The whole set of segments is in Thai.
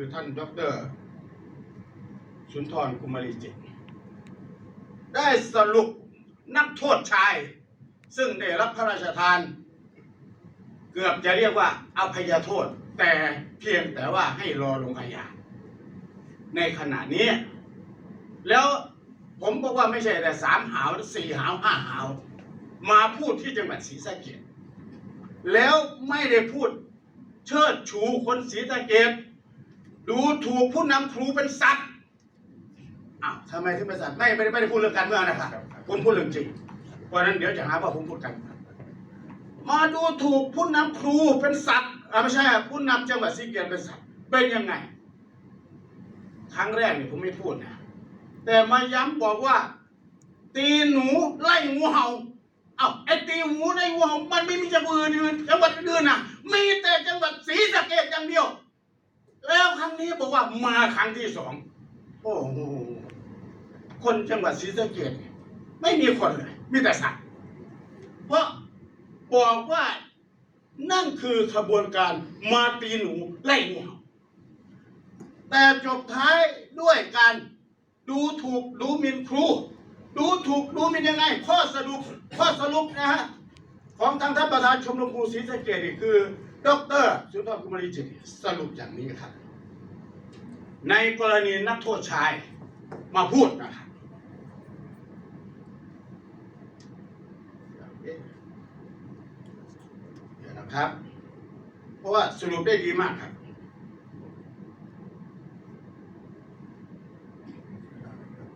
คือท่านดรสุนทรกุมารีจิต ได้สรุปนักโทษชาย ซึ่งได้รับพระราชทาน เกือบจะเรียกว่าอภัยโทษ แต่เพียงแต่ว่าให้รอลงอาญาในขณะนี้ แล้วผมบอกว่าไม่ใช่แต่สามหาวสี่หาวห้าหาว มาพูดที่จังหวัดศรีสะเกษแล้วไม่ได้พูดเชิดชูคนศรีสะเกษ ดูถูกผู้นำครูเป็นสัตว์อ้าวทำไมถึงเป็นสัตว์ไม่ไม่ได้ไม่ได้พูดเรื่องการเมืองนะครับผมพูดเรื่องจริง เพราะฉะนั้นเดี๋ยวจะหาว่าผมพูดกัน มาดูถูกผู้นำครูเป็นสัตว์อ่าไม่ใช่ผู้นำจังหวัดศรีสะเกษเป็นสัตว์เป็นยังไง ครั้งแรกเนี่ยผมไม่พูดนะ แต่มาย้ำบอกว่า ตีหนูไล่งูเห่าเอ้าไอ้ตีหนูไล่งูเห่ามันไม่มีจังหวัดอื่นจังหวัดอื่นนะมีแต่จังหวัดศรีสะเกษอย่างเดียว แล้วครั้งนี้บอกว่ามาครั้งที่สองโอ้โหคนจังหวัดศรีสะเกษเนี่ยไม่มีคนเลย มีแต่สัตว์ เพราะบอกว่านั่นคือขบวนการมาตีหนูไล่เห่าแต่จบท้ายด้วยการดูถูกดูหมิ่นครู ดูถูกดูหมิ่นยังไง ข้อสรุปข้อสรุปนะฮะ ของทางท่านประธานชมรมครูศรีสะเกษนี่คือ ดอกเตอรสุนทรกุมารีจิตสรุปอย่างนี้ครับ ในกรณีนักโทษชายมาพูดนะครับเดี๋ยวนะครับ เพราะว่าสรุปได้ดีมากครับ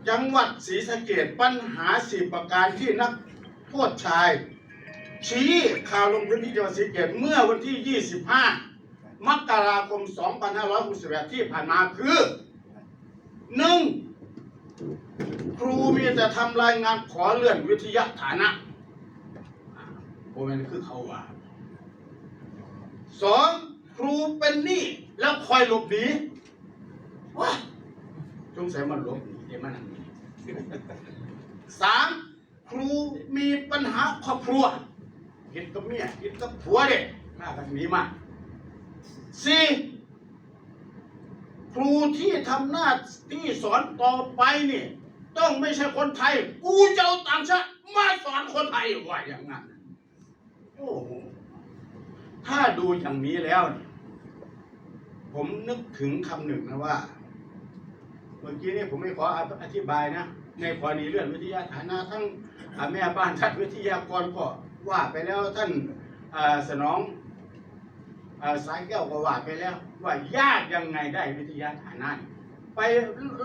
จังหวัดศรีสะเกดปัญหาสี่ประการที่นักโทษชาย ชี้ข่าวลงพื้นที่จังหวัดศรีสะเกดเมื่อวันที่ 25 มกราคม 2568ที่ผ่านมาคือหนึ่งครูมีแต่ทำรายงานขอเลื่อนวิทยาฐานะโมเมนคือเขาว่าสองครูเป็นหนี้แล้วคอยหลบหนีว้าสงสัยมันหลบหนีเดี๋ยวมันสามครูมีปัญหาครอบครัว เห็นกับเมียเห็นกับผัวเด็กมากันหนีมาสี่ครูที่ทำหน้าที่สอนต่อไปนี่ต้องไม่ใช่คนไทย กูจะเอาต่างชาติมาสอนคนไทยว่าอย่างนั้นโอ้โหถ้าดูอย่างนี้แล้วเนี่ยผมนึกถึงคำหนึ่งนะว่า เมื่อกี้นี่ผมไม่ขออธิบายนะ ในกรณีเรื่องวิทยาฐานะทั้งแม่บ้านท่านวิทยากรก็ ว่าไปแล้วท่านสนองอสายแก้วก็ว่าไปแล้ว ว่ายากยังไงได้วิทยาฐานะนี่ไป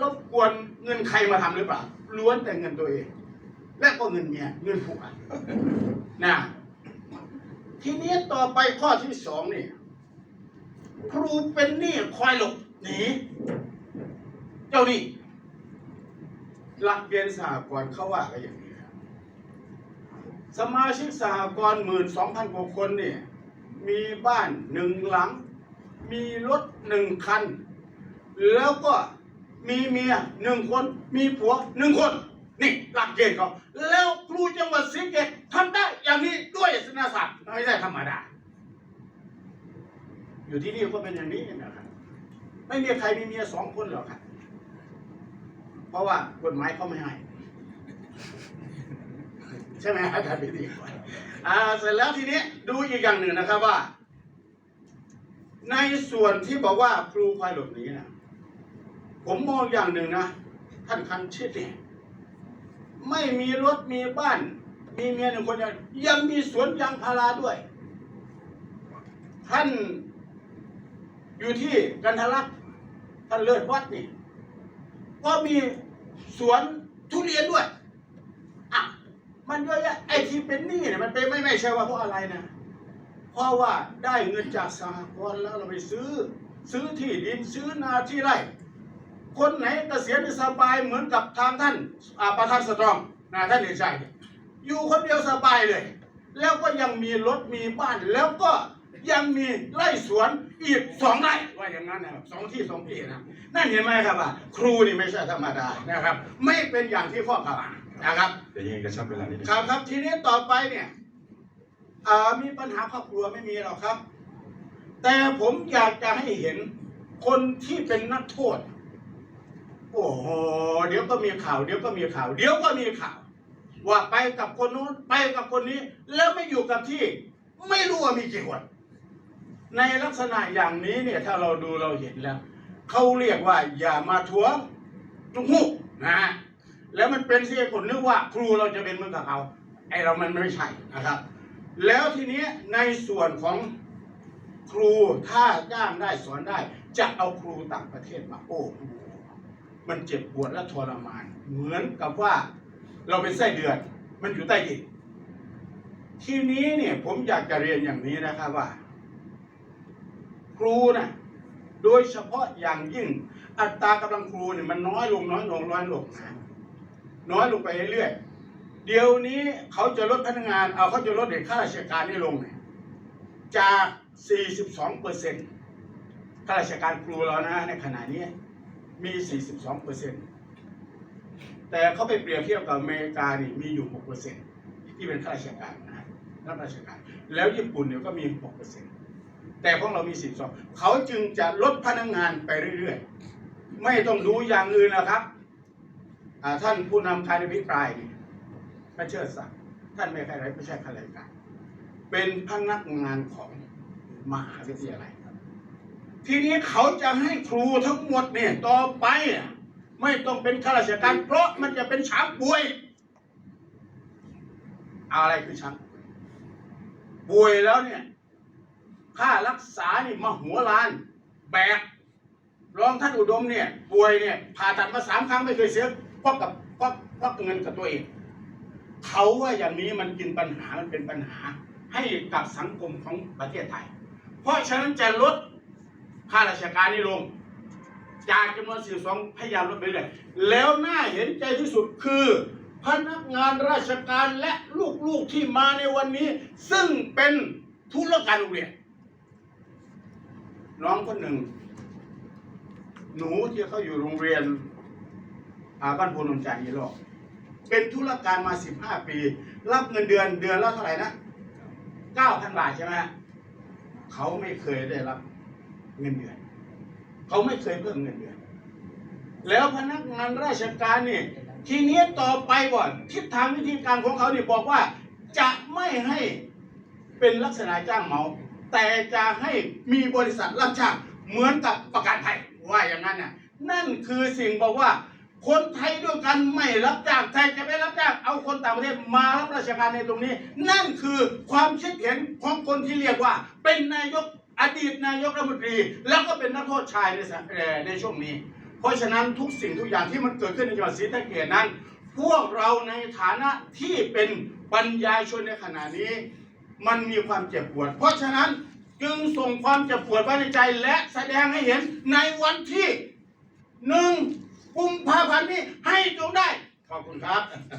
รบกวนเงินใครมาทำหรือเปล่าล้วนแต่เงินตัวเอง และก็เงินเมียเงินผัวนะทีนี้ต่อไปข้อที่สองนี่ครูเป็นหนี้คอยหลบหนีเจ้านี่หลักเกณฑ์สหกรณ์เขาว่ากันอย่างนี้ครับ สมาชิกสหกรณ์หมื่นสองพันกว่าคนเนี่ยมีบ้านหนึ่งหลัง มีรถหนึ่งคัน แล้วก็มีเมียหนึ่งคน มีผัวหนึ่งคน นี่หลักเกณฑ์เขาแล้วครูจังหวัดศรีเกษทำได้อย่างนี้ด้วยศาสนศาสตร์ไม่ได้ธรรมดา อยู่ที่นี่ก็เป็นอย่างนี้นะครับไม่มีใครมีเมียสองคนหรอกครับเพราะว่ากฎหมายเขาไม่ให้ ใช่ไหมอาจารย์พิธีกรอ่าเสร็จแล้วทีนี้ดูอีกอย่างหนึ่งนะครับว่า ในส่วนที่บอกว่าครูควายหลบหนีนะผมมองอย่างหนึ่งนะ ท่านคันชิดเนี่ยไม่มีรถมีบ้าน มีเมียหนึ่งคนยังมีสวนยางพาราด้วย ท่านอยู่ที่กันทะลักษ์ท่านเลิศวัดนี่ก็มีสวนทุเรียนด้วย มันเยอะแยะไอ้ที่เป็นหนี้เนี่ยมันเป็นไม่ไม่ใช่ว่าเพราะอะไรนะเพราะว่าได้เงินจากสหกรณ์แล้วเราไปซื้อ ซื้อที่ดินซื้อนาที่ไร่ คนไหนเกษียณสบายเหมือนกับทางท่านอาประธานสตรองนะท่านเอกชัยอยู่คนเดียวสบายเลย แล้วก็ยังมีรถมีบ้านแล้วก็ยังมีไร่สวนอีกสองไร่ว่าอย่างนั้นนะครับสองที่สองที่นะนั่นเห็นไหมครับว่าครูนี่ไม่ใช่ธรรมดานะครับ ไม่เป็นอย่างที่ข้อกล่าว นะครับเดี๋ยวยังไงกระชับเวลานิดนึงครับครับทีนี้ต่อไปเนี่ยอ่ามีปัญหาครอบครัวไม่มีหรอกครับ แต่ผมอยากจะให้เห็นคนที่เป็นนักโทษ โอ้โหเดี๋ยวก็มีข่าวเดี๋ยวก็มีข่าว เดี๋ยวก็มีข่าว ว่าไปกับคนนู้นไปกับคนนี้ แล้วไม่อยู่กับที่ ไม่รู้ว่ามีกี่คนในลักษณะอย่างนี้เนี่ยถ้าเราดูเราเห็นแล้วเขาเรียกว่าอย่ามาทวงจุกหูกนะฮะ แล้วมันเป็นเสียคนนึกว่าครูเราจะเป็นเหมือนกับเขาไอเรามันไม่ใช่นะครับ แล้วทีนี้ในส่วนของครูถ้าจ้างได้สอนได้ จะเอาครูต่างประเทศมาโอ้โหมันเจ็บปวดและทรมาน เหมือนกับว่าเราเป็นไส้เดือนมันอยู่ใต้ดินทีนี้เนี่ยผมอยากจะเรียนอย่างนี้นะครับว่า ครูนะ่ะโดยเฉพาะอย่างยิ่ง อัตรากำลังครูเนี่ยมันน้อยลงน้อยลงน้อยลงนะ น้อยลงไปเรื่อยๆเดี๋ยวนี้เขาจะลดพนักงานเอาเขาจะลดเด็กข้าราชการนี่ลงเนี่ยจาก 42เปอร์เซ็นต์ข้าราชการครูเรานะในขณะนี้มี 42เปอร์เซ็นต์แต่เขาไปเปรียบเทียบกับอเมริกานี่มีอยู่6เปอร์เซ็นต์ที่เป็นข้าราชการนะรับราชการ แล้วญี่ปุ่นเนี่ยก็มี6เปอร์เซ็นต์แต่พวกเรามีสิบสองเขาจึงจะลดพนักงานไปเรื่อยๆ ไม่ต้องดูอย่างอื่นนะครับ ท่านผู้นำการอภิปรายนี่พระเชิดศักดิ์ท่านไม่ใช่ไรไม่ใช่ข้าราชการเป็นพนักงานของมหาวิทยาลัยครับ ทีนี้เขาจะให้ครูทั้งหมดเนี่ยต่อไป ไม่ต้องเป็นข้าราชการเพราะมันจะเป็นช้างป่วย อะไรคือช้างป่วยป่วยแล้วเนี่ยค่ารักษานี่มาหัวล้าน แบกรองท่านอุดมเนี่ยป่วยเนี่ยผ่าตัดมาสามครั้งไม่เคยเสีย เพราะกับเพราะเพราะเงินกับตัวเองเขาว่าอย่างนี้มันกินปัญหามันเป็นปัญหา ให้กับสังคมของประเทศไทย เพราะฉะนั้นจะลดค่าราชการนี่ลง จากจำนวน42พยายามลดไปเลยแล้วน่าเห็นใจที่สุดคือ พนักงานราชการและลูกๆที่มาในวันนี้ ซึ่งเป็นธุรการโรงเรียนน้องคนหนึ่ง หนูที่เขาอยู่โรงเรียน บ้านโพนนจันทร์ยีโลกเป็นธุรการมาสิบห้าปี รับเงินเดือนเดือนละเท่าไหร่นะเก้าพันบาทใช่ไหมเขาไม่เคยได้รับเงินเดือน เขาไม่เคยเพิ่มเงินเดือน แล้วพนักงานราชการนี่ทีนี้ต่อไปก่อนทิศทางวิธีการของเขาเนี่ยบอกว่า จะไม่ให้เป็นลักษณะจ้างเหมา แต่จะให้มีบริษัทรับจ้างเหมือนกับประกันภัยว่าอย่างนั้นน่ะนั่นคือสิ่งบอกว่า คนไทยด้วยกันไม่รับจ้างใครจะไม่รับจ้างเอาคนต่างประเทศมารับราชการในตรงนี้ นั่นคือความคิดเห็นของคนที่เรียกว่า เป็นนายกอดีตนายกรัฐมนตรี แล้วก็เป็นนักโทษชายในในช่วงนี้ เพราะฉะนั้นทุกสิ่งทุกอย่างที่มันเกิดขึ้นในจังหวัดศรีสะเกษนั้น พวกเราในฐานะที่เป็นปัญญาชนในขณะนี้ มันมีความเจ็บปวด เพราะฉะนั้นจึงส่งความเจ็บปวดไว้ในใจและแสดงให้เห็นในวันที่หนึ่ง กุมภาพันธ์นี้ให้จงได้ ขอบคุณครับ